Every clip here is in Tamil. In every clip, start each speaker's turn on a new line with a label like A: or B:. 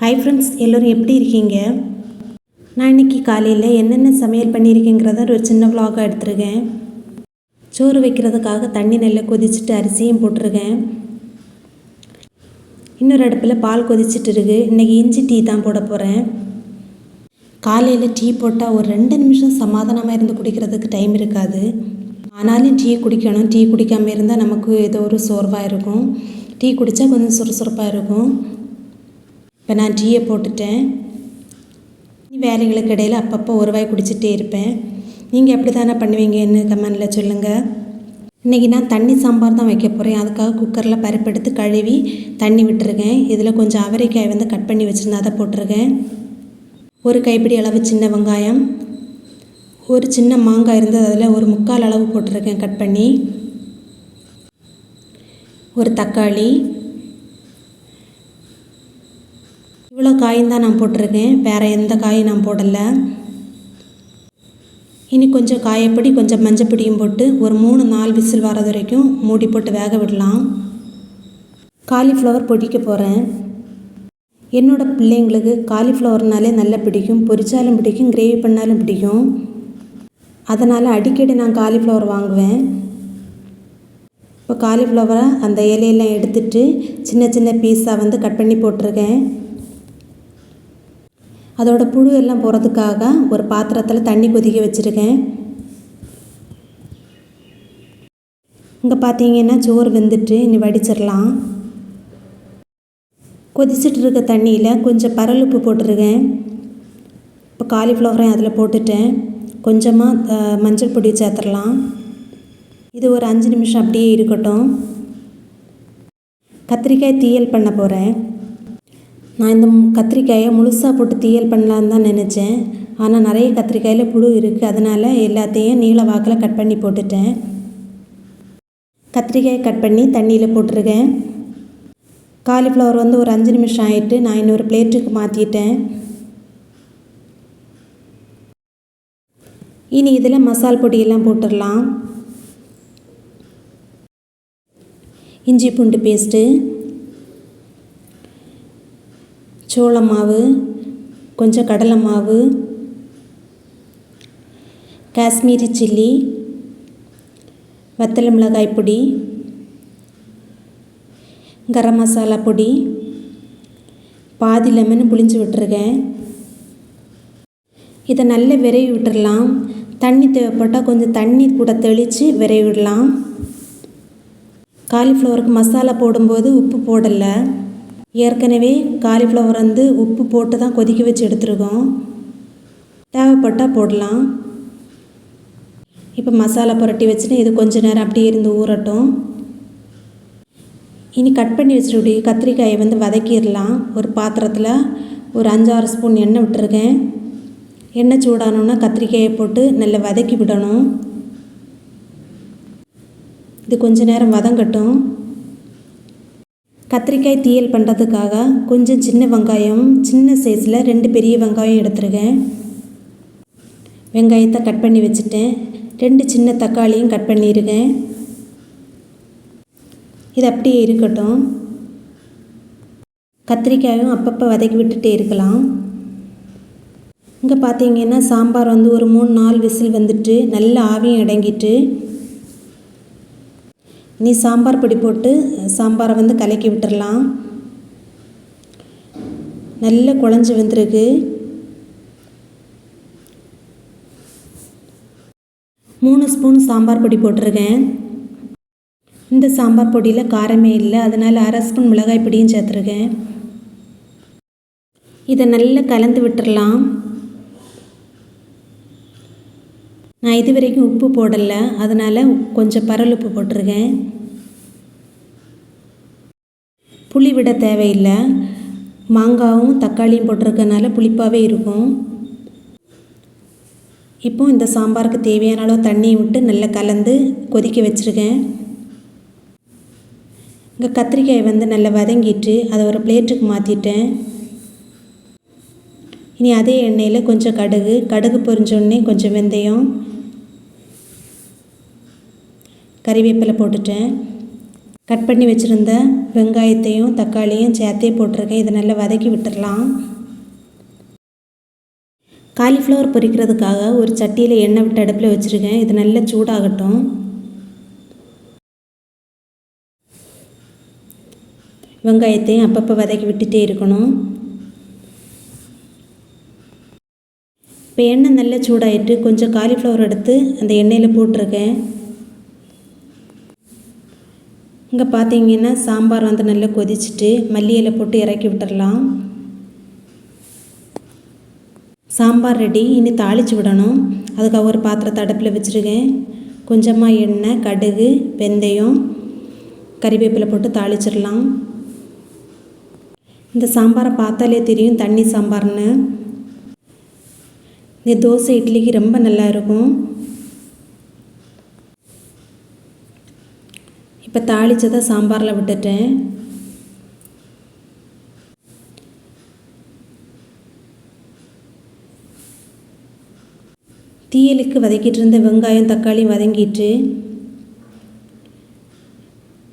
A: ஹாய் ஃப்ரெண்ட்ஸ் எல்லோரும் எப்படி இருக்கீங்க? நான் இன்னைக்கு காலையில் என்னென்ன சமையல் பண்ணியிருக்கேங்கிறத ஒரு சின்ன vlog-ஆ எடுத்திருக்கேன். சோறு வைக்கிறதுக்காக தண்ணி நல்லா கொதிச்சுட்டு அரிசியும் போட்டிருக்கேன். இன்னொரு அடுப்பில் பால் கொதிச்சிட்டு இருக்கு. இன்றைக்கி இஞ்சி டீ தான் போட போகிறேன் காலையில் டீ போட்டால் ஒரு ரெண்டு நிமிஷம் சமாதானமாக இருந்து குடிக்கிறதுக்கு டைம் இருக்காது. ஆனாலும் டீ குடிக்கணும். டீ குடிக்காமல் இருந்தால் நமக்கு ஏதோ ஒரு சோர்வாக இருக்கும். டீ குடித்தா கொஞ்சம் சுறுசுறுப்பாக இருக்கும். இப்போ நான் டீயை போட்டுட்டேன். வேலைகளுக்கு இடையில் அப்பப்போ ஒரு வாய் குடிச்சிட்டே இருப்பேன். நீங்கள் எப்படி தானே பண்ணுவீங்கன்னு கமெண்டில் சொல்லுங்கள் இன்றைக்கி நான் தண்ணி சாம்பார் தான் வைக்க போகிறேன் அதுக்காக குக்கரில் பருப்பு எடுத்து கழுவி தண்ணி விட்டுருக்கேன். இதில் கொஞ்சம் அவரைக்காய் வந்து கட் பண்ணி வச்சுருந்தா அதை போட்டிருக்கேன். ஒரு கைப்பிடி அளவு சின்ன வெங்காயம். ஒரு சின்ன மாங்காய் இருந்தது அதில் ஒரு முக்கால் அளவு போட்டிருக்கேன் கட் பண்ணி. ஒரு தக்காளி. இவ்வளோ காயும் தான் நான் போட்டிருக்கேன். வேறு எந்த காயும் நான் போடலை. இனி கொஞ்சம் காயப்பொடி கொஞ்சம் மஞ்சப்பொடியும் போட்டு ஒரு மூணு நாலு விசில் வர்றது வரைக்கும் மூடி போட்டு வேக விடலாம். காலிஃப்ளவர் பொடிக்க போகிறேன் என்னோட பிள்ளைங்களுக்கு காலிஃப்ளவர்னாலே நல்லா பிடிக்கும். பொரிச்சாலும் பிடிக்கும் கிரேவி பண்ணாலும் பிடிக்கும். அதனால் அடிக்கடி நான் காலிஃப்ளவர் வாங்குவேன். இப்போ காலிஃப்ளவரை அந்த இலையெல்லாம் எடுத்துட்டு சின்ன சின்ன பீஸாக வந்து கட் பண்ணி போட்டிருக்கேன். அதோட புழு எல்லாம் போகிறதுக்காக ஒரு பாத்திரத்தில் தண்ணி கொதிக்க வச்சுருக்கேன். இங்கே பார்த்தீங்கன்னா சோறு வெந்துட்டு இனி வடிச்சிடலாம். கொதிச்சிட்டு இருக்க தண்ணியில் கொஞ்சம் பரலுப்பு போட்டிருக்கேன். இப்போ காலிஃப்ளவரையும் அதில் போட்டுட்டேன். கொஞ்சமாக மஞ்சள் பொடி சேர்த்துடலாம். இது ஒரு அஞ்சு நிமிஷம் அப்படியே இருக்கட்டும். கத்திரிக்காய் தீயல் பண்ண போகிறேன் நான் இந்த கத்திரிக்காயை முழுசாக போட்டு தீயல் பண்ணலான்னு தான் நினச்சேன். ஆனால் நிறைய கத்திரிக்காயில் புழு இருக்குது அதனால் எல்லாத்தையும் நீள வாக்கில் கட் பண்ணி போட்டுட்டேன். கத்திரிக்காயை கட் பண்ணி தண்ணியில் போட்டிருக்கேன். காலிஃப்ளவர் வந்து ஒரு அஞ்சு நிமிஷம் ஆகிட்டு நான் இன்னொரு பிளேட்டுக்கு மாற்றிட்டேன் இனி இதில் மசால் பொடியெல்லாம் போட்டுடலாம் இஞ்சி பூண்டு பேஸ்ட்டு. சோள மாவு கொஞ்சம் கடலை மாவு காஷ்மீரி சில்லி வத்தல் மிளகாய் பொடி கரம் மசாலா பொடி பாதி லெமன் புளிஞ்சு விட்டுருக்கேன். இதை நல்லா விரைவி விட்டுடலாம் தண்ணி தேவைப்பட்டால் கொஞ்சம் தண்ணி கூட தெளித்து விரைவி விடலாம் காலிஃப்ளவருக்கு மசாலா போடும்போது உப்பு போடலை. ஏற்கனவே காலிஃப்ளவர் வந்து உப்பு போட்டு தான் கொதிக்க வச்சு எடுத்துருக்கோம். தேவைப்பட்டால் போடலாம். இப்போ மசாலா புரட்டி வச்சுட்டு இது கொஞ்ச நேரம் அப்படியே இருந்து ஊறட்டும். இனி கட் பண்ணி வச்சுட்டு கத்திரிக்காயை வந்து வதக்கிடலாம். ஒரு பாத்திரத்தில் ஒரு அஞ்சாறு ஸ்பூன் எண்ணெய் விட்டுருக்கேன். எண்ணெய் சூடானோன்னா கத்திரிக்காயை போட்டு நல்லா வதக்கி விடணும். இது கொஞ்ச நேரம் வதங்கட்டும். கத்திரிக்காய் தீயல் பண்ணுறதுக்காக கொஞ்சம் சின்ன வெங்காயம் சின்ன சைஸில் ரெண்டு பெரிய வெங்காயம் எடுத்துருக்கேன். வெங்காயத்தை கட் பண்ணி வச்சுட்டேன். ரெண்டு சின்ன தக்காளியும் கட் பண்ணியிருக்கேன். இது அப்படியே இருக்கட்டும். கத்திரிக்காயும் அப்பப்போ வதக்கி விட்டுட்டே இருக்கலாம். இங்கே பார்த்தீங்கன்னா சாம்பார் வந்து ஒரு மூணு நாலு விசில் வந்துட்டு நல்ல ஆவியும் அடங்கிட்டு நீ சாம்பார் பொடி போட்டு சாம்பாரை வந்து கலக்கி விட்டுடலாம் நல்ல குழஞ்சி வந்திருக்கு. மூணு ஸ்பூன் சாம்பார் பொடி போட்டிருக்கேன். இந்த சாம்பார் பொடியில் காரமே இல்லை அதனால் அரை ஸ்பூன் மிளகாய் பொடியும் சேர்த்துருக்கேன். இதை நல்லா கலந்து விட்டுடலாம் நான் இது வரைக்கும் உப்பு போடலை அதனால் கொஞ்சம் பரல் உப்பு போட்டிருக்கேன் புளி விட தேவையில்லை. மாங்காவும் தக்காளியும் போட்டிருக்கனால புளிப்பாகவே இருக்கும். இப்போ இந்த சாம்பாருக்கு தேவையான அளவு தண்ணியை விட்டு நல்லா கலந்து கொதிக்க வச்சுருக்கேன். இங்கே கத்திரிக்காய் வந்து நல்லா வதங்கிட்டு அதை ஒரு பிளேட்டுக்கு மாற்றிட்டேன் இனி அதே எண்ணெயில் கொஞ்சம் கடுகு கடுகு பொரிஞ்சோடனே கொஞ்சம் வெந்தயம் கறிவேப்பிலை போட்டுட்டேன். கட் பண்ணி வச்சுருந்த வெங்காயத்தையும் தக்காளியும் சேர்த்தே போட்டிருக்கேன். இதை நல்லா வதக்கி விட்டுடலாம் காலிஃப்ளவர் பொரிக்கிறதுக்காக ஒரு சட்டியில் எண்ணெய் விட்டு அடுப்பில் வச்சுருக்கேன். இது நல்லா சூடாகட்டும். வெங்காயத்தையும் அப்பப்போ வதக்கி விட்டுட்டே இருக்கணும். இப்போ எண்ணெய் நல்லா சூடாயிட்டு கொஞ்சம் காலிஃப்ளவர் எடுத்து அந்த எண்ணெயில் போட்டிருக்கேன். இங்கே பார்த்தீங்கன்னா சாம்பார் வந்து நல்லா கொதிச்சுட்டு மல்லி இலை போட்டு இறக்கி விட்டுடலாம் சாம்பார் ரெடி இனி தாளித்து விடணும். அதுக்காக ஒரு பாத்திரத்தை அடுப்பில் வச்சுருக்கேன். கொஞ்சமாக எண்ணெய் கடுகு வெந்தயம் கறிவேப்பிலை போட்டு தாளிச்சிடலாம். இந்த சாம்பாரை பார்த்தாலே தெரியும் தண்ணி சாம்பார்னு. இந்த தோசை இட்லிக்கு ரொம்ப நல்லா இருக்கும். இப்போ தாளித்ததை சாம்பாரில் விட்டுட்டேன். தீயலுக்கு வதக்கிட்டு இருந்த வெங்காயம் தக்காளி வதங்கிட்டு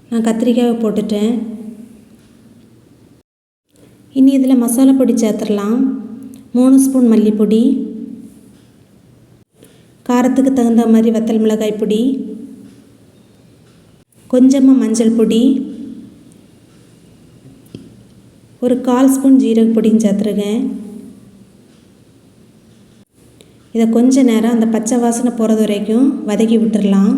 A: நான் கத்திரிக்காயை போட்டுட்டேன். இனி இதில் மசாலா பொடி சேர்த்துடலாம். மூணு ஸ்பூன் மல்லிப்பொடி காரத்துக்கு தகுந்த மாதிரி வத்தல் மிளகாய் பொடி கொஞ்சமாக மஞ்சள் பொடி ஒரு கால் ஸ்பூன் ஜீரக பொடியும் சேர்த்துருக்கேன். இதை கொஞ்ச நேரம் அந்த பச்சை வாசனை போகிறது வரைக்கும் வதக்கி விட்டுடலாம்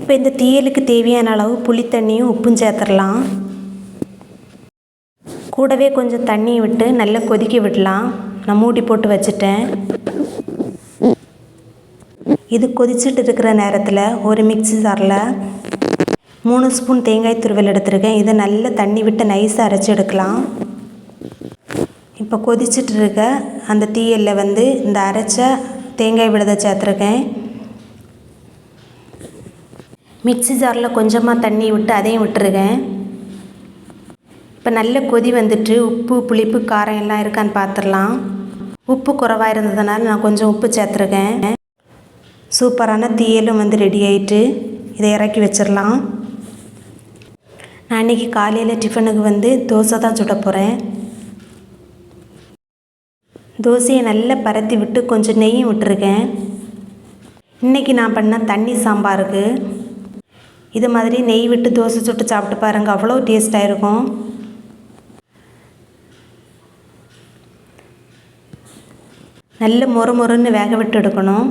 A: இப்போ இந்த தீயலுக்கு தேவையான அளவு புளி தண்ணியும் உப்பும் சேர்த்துடலாம் கூடவே கொஞ்சம் தண்ணி விட்டு நல்லா கொதிக்க விடலாம். நான் மூடி போட்டு வச்சுட்டேன். இது கொதிச்சுட்டு இருக்கிற நேரத்தில் ஒரு மிக்சி ஜாரில் மூணு ஸ்பூன் தேங்காய் துருவல் எடுத்திருக்கேன். இதை நல்லா தண்ணி விட்டு நைஸாக அரைச்சி எடுக்கலாம். இப்போ கொதிச்சுட்டு இருக்க அந்த தீயலில் வந்து இந்த அரைச்ச தேங்காய் விழுதை சேர்த்துருக்கேன். மிக்ஸி ஜாரில் கொஞ்சமாக தண்ணி விட்டு அதையும் விட்டுருக்கேன். இப்போ நல்ல கொதி வந்துட்டு உப்பு புளிப்பு காரம் எல்லாம் இருக்கான்னு பார்த்துடலாம் உப்பு குறைவாக இருந்ததுனால நான் கொஞ்சம் உப்பு சேர்த்துருக்கேன். சூப்பரான தீயலும் வந்து ரெடி ஆகிட்டு இதை இறக்கி வச்சிடலாம். நான் இன்றைக்கி காலையில் டிஃபனுக்கு வந்து தோசை தான் சுட போகிறேன் தோசையை நல்லா பரத்தி விட்டு கொஞ்சம் நெய்யும் விட்டுருக்கேன். இன்றைக்கி நான் பண்ண தண்ணி சாம்பாருக்கு. இது மாதிரி நெய் விட்டு தோசை சுட்டு சாப்பிட்டு பாருங்கள் அவ்வளோ டேஸ்ட்டாக இருக்கும். நல்ல மொறு மொறுன்னு வேக விட்டு எடுக்கணும்.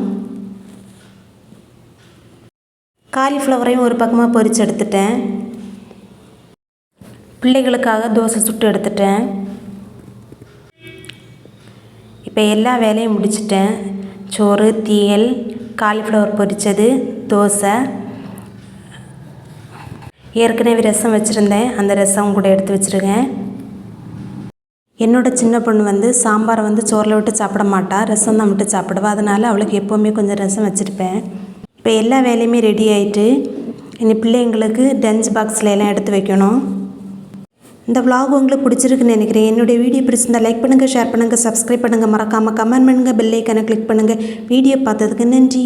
A: காலிஃப்ளவரையும் ஒரு பக்கமாக பொறிச்சு எடுத்துட்டேன். பிள்ளைகளுக்காக தோசை சுட்டு எடுத்துட்டேன். இப்போ எல்லா வேலையும் முடிச்சிட்டேன். சோறு தீயல் காலிஃப்ளவர் பொரித்தது தோசை. ஏற்கனவே ரசம் வச்சுருந்தேன். அந்த ரசம் கூட எடுத்து வச்சுருக்கேன். என்னோடய சின்ன பொண்ணு வந்து சாம்பாரை வந்து சோறில் விட்டு சாப்பிட மாட்டா. ரசம் தான் விட்டு சாப்பிடுவா. அதனால் அவளுக்கு எப்போவுமே கொஞ்சம் ரசம் வச்சுருப்பேன். இப்போ எல்லா வேலையுமே ரெடி ஆகிட்டு இனி பிள்ளைங்களுக்கு டன்ச் பாக்ஸில் எல்லாம் எடுத்து வைக்கணும். இந்த விலாக் உங்களுக்கு பிடிச்சிருக்குன்னு நினைக்கிறேன். என்னுடைய வீடியோ பிடிச்சிருந்தா லைக் பண்ணுங்கள் ஷேர் பண்ணுங்கள் சப்ஸ்கிரைப் பண்ணுங்கள் மறக்காமல் கமெண்ட் பண்ணுங்கள் பெல் கிளிக் பண்ணுங்கள் வீடியோ பார்த்ததுக்கு நன்றி.